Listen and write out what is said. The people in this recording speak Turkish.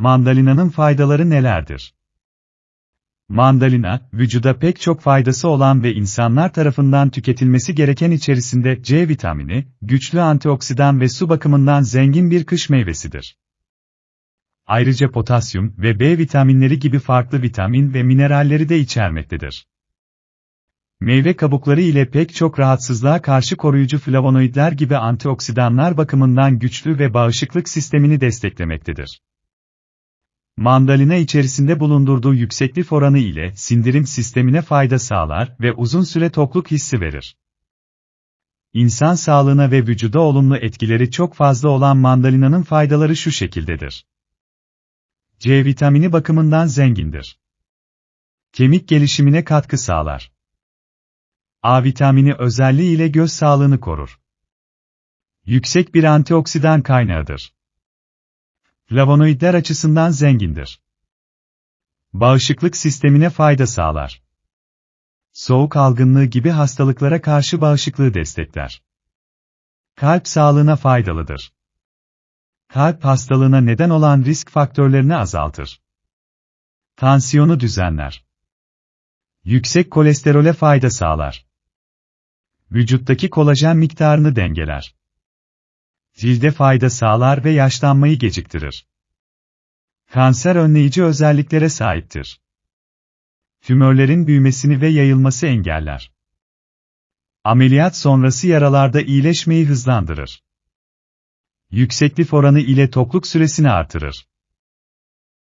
Mandalina'nın faydaları nelerdir? Mandalina, vücuda pek çok faydası olan ve insanlar tarafından tüketilmesi gereken içerisinde C vitamini, güçlü antioksidan ve su bakımından zengin bir kış meyvesidir. Ayrıca potasyum ve B vitaminleri gibi farklı vitamin ve mineralleri de içermektedir. Meyve kabukları ile pek çok rahatsızlığa karşı koruyucu flavonoidler gibi antioksidanlar bakımından güçlü ve bağışıklık sistemini desteklemektedir. Mandalina içerisinde bulundurduğu yüksek lif oranı ile sindirim sistemine fayda sağlar ve uzun süre tokluk hissi verir. İnsan sağlığına ve vücuda olumlu etkileri çok fazla olan mandalinanın faydaları şu şekildedir. C vitamini bakımından zengindir. Kemik gelişimine katkı sağlar. A vitamini özelliği ile göz sağlığını korur. Yüksek bir antioksidan kaynağıdır. Flavonoidler açısından zengindir. Bağışıklık sistemine fayda sağlar. Soğuk algınlığı gibi hastalıklara karşı bağışıklığı destekler. Kalp sağlığına faydalıdır. Kalp hastalığına neden olan risk faktörlerini azaltır. Tansiyonu düzenler. Yüksek kolesterole fayda sağlar. Vücuttaki kolajen miktarını dengeler cilde fayda sağlar ve yaşlanmayı geciktirir. Kanser önleyici özelliklere sahiptir. Tümörlerin büyümesini ve yayılması engeller. Ameliyat sonrası yaralarda iyileşmeyi hızlandırır. Yüksek lif oranı ile tokluk süresini artırır.